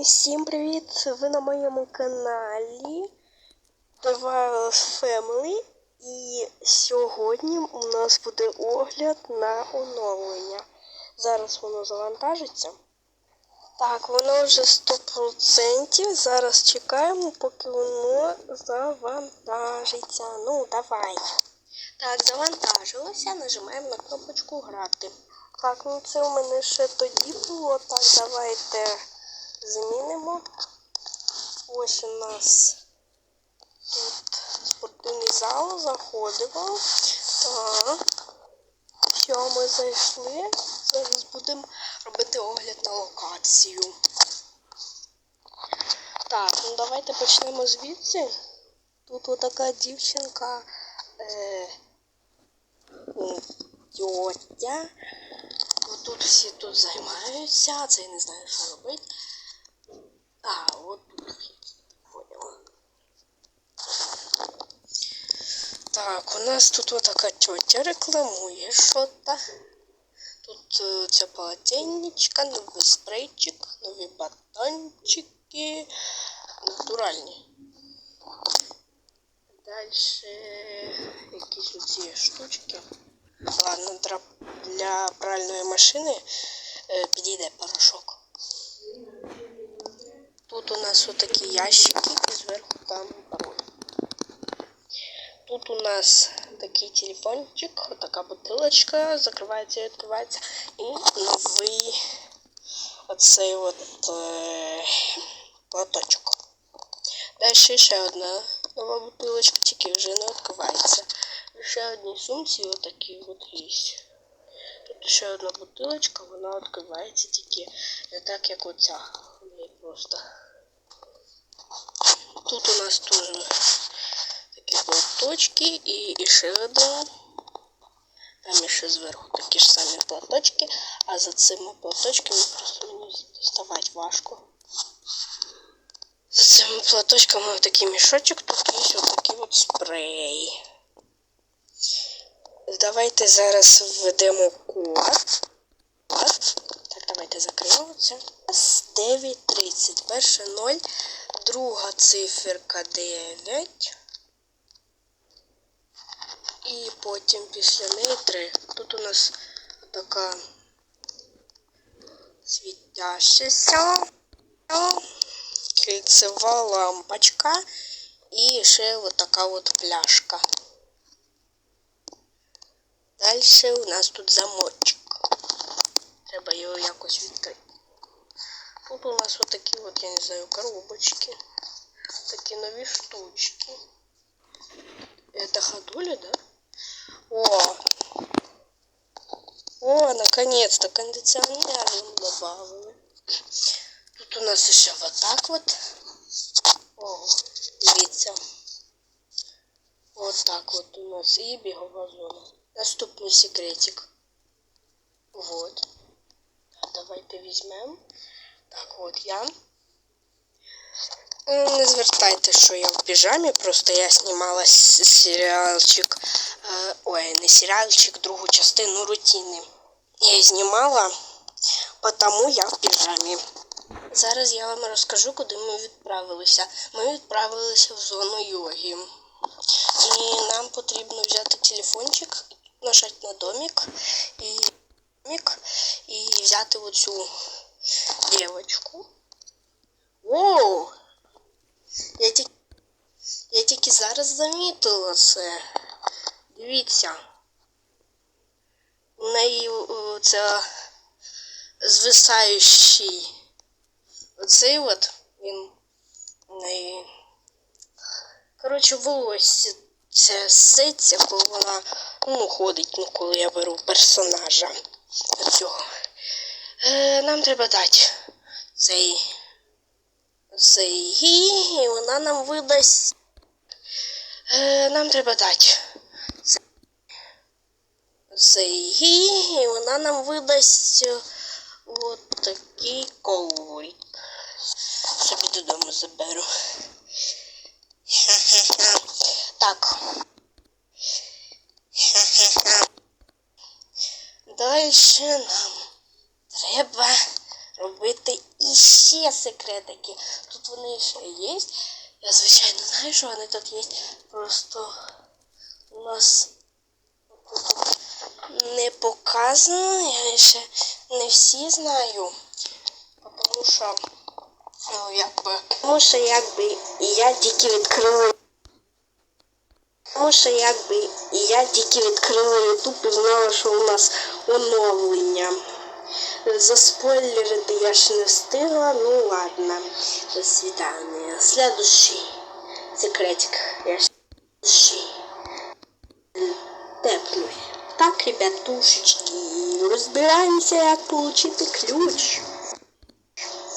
Всім привіт! Ви на моєму каналі Device Family. І сьогодні у нас буде огляд на оновлення. Зараз воно завантажиться. Так, воно вже 100%. Зараз чекаємо, поки воно завантажиться. Ну, давай. Так, завантажилося. Нажимаємо на кнопочку грати. Так, ну це у мене ще тоді було. Так, давайте замінимо. Ось у нас тут спортивний зал. Заходимо. Так. Все, ми зайшли. Зараз будемо робити огляд на локацію. Так, ну давайте почнемо звідси. Тут отака дівчинка. Е, тьотя. Тут всі тут займаються, це я не знаю, що робити. А, от тут вхід. Поняла. Так, у нас тут вот така тетя рекламує що-то. Тут е, ця полотенечка, новий спрейчик, нові батончики. Натуральні. Дальше якісь оці штучки. Ладно, для, для пральної машини е, підійде порошок. Тут у нас отакі ящики і зверху там пароль. Тут у нас такий телефончик, отака бутилочка, закривається і відкривається. І новий оцей от е, платочок. Далі ще одна нова бутилочка, тільки вже не відкривається. Ще одні сумці отакі от є. Тут ще одна бутилочка, вона відкривається тільки не так, як оця. В просто. Тут у нас теж такі платочки і, і ще один. Там ще зверху такі ж самі платочки, а за цими платочками просто мені доставати важко. За цими платочками такий мішочок, тут є ось такий от спрей. Давайте зараз введемо код. Давайте закриємо це. 9.30. Перше 0, друга циферка 9. І потім після неї 3. Тут у нас така світящася кільцева лампочка і ще от така от пляшка. Далі у нас тут замочок. Треба його якось відкрити. Тут у нас отакі от, я не знаю, коробочки. Такі нові штучки. Это ходули, да? О! О, наконец-то кондиционер добавили. Тут у нас еще вот так вот. О, дивіться. Вот так вот у нас і бігова зона. Наступний секретик. Вот. Давайте візьмемо. Так, от я. Не звертайте, що я в піжамі, просто я знімала серіалчик. Ой, не серіалчик, другу частину рутини. Я знімала, тому я в піжамі. Зараз я вам розкажу, куди ми відправилися. Ми відправилися в зону йоги. І нам потрібно взяти телефончик, нажати на домик і домик, і взяти оцю девочку. Воу! Я тільки, я тільки зараз замітила це. Дивіться. У неї це звисаючий оцей от він у неї. Коротше, волосся це ситься, коли вона ну, ходить, ну, коли я беру персонажа цього. Е, Нам треба дати цей цей і вона нам видасть. Е, Нам треба дати цей, і вона нам видасть от такий коврик. Собі додому заберу. Так. Далі нам треба робити І ще секретики. Тут вони ще є. Я звичайно знаю, що вони тут є. Просто у нас не показано. Я ще не всі знаю. Тому що, ну, якби. Тому що якби я тільки відкрила. Тому що якби я тільки відкрила Ютуб і знала, що у нас оновлення. Заспойлерити я ж не встигла, ну ладно. До свидания. Следующий секретик. Я следующий. Тепнув. Так, ребятушечки, розбираємося, як отримати ключ.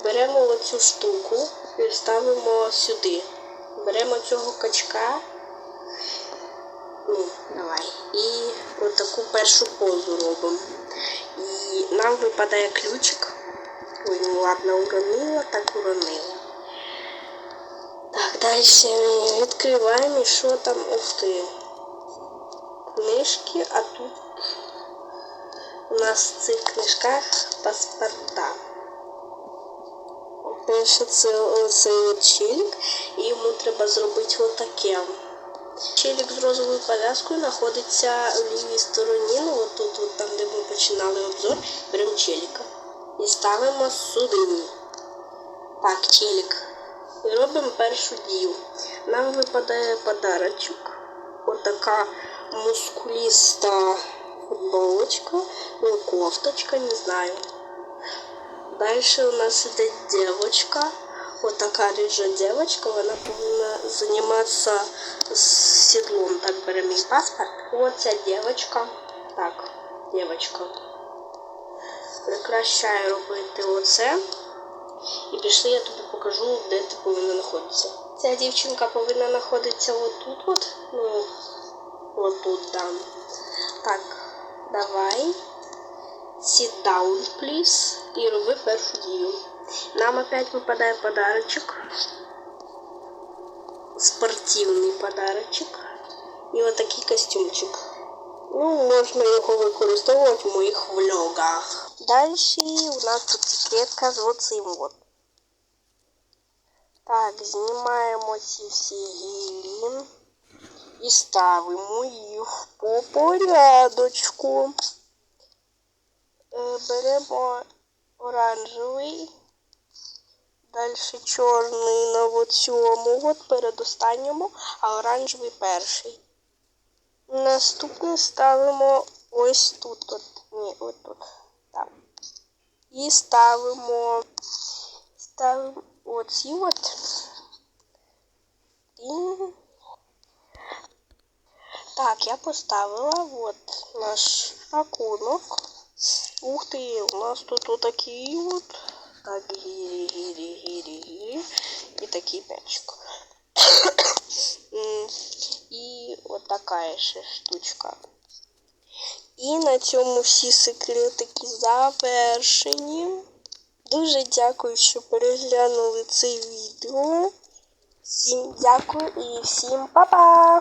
Беремо оцю штуку і ставимо сюди. Беремо цього качка. І отаку першу позу робимо. І нам випадає ключик. Ой, ну ладно, уронила, так уронила. Так, далі відкриваємо і що там ти. Книжки, а тут у нас в цих книжках паспорта. Перше це от челік, і йому треба зробити отаке. Челік з розовою пов'язкою знаходиться в лівій стороні, ну тут, от там, де ми починали обзор, беремо челіка і ставимо сюди. Так, челік. І робимо першу дію. Нам випадає подарочок. Отака мускуліста футболочка, ну, кофточка, не знаю. Дальше у нас іде девочка. Вот такая рыжая девочка, вона повинна займатися з сідлом. Так, беремо її паспорт. От ця девочка. Так, девочка. Прекращаю робити оце. І пішли, я тобі покажу, де ти повинна знаходитися. Ця дівчинка повинна знаходитися отут, от, ну, отут там. Так, давай. Sit down, please. І роби першу дію. Нам опять випадає подарочок. Спортивний подарочок. І отакий костюмчик. Ну, можна його використовувати в моїх влогах. Далі у нас тут секретка з оцим от. Так, знімаємо ці всі гілі і ставимо їх по порядочку. Е, Беремо оранжевий, Далі чорний на цьому, от передостанньому, а оранжевий перший. Наступне ставимо ось тут. От, ні, от тут. Так. І ставимо, ставимо оці от. І... Так, я поставила от наш ракунок. Ух ти, у нас тут отакий от. Гірі. І такий мячик. І от така ще штучка. І на цьому всі секретики завершені. Дуже дякую, що переглянули це відео. Всім дякую і всім па-па!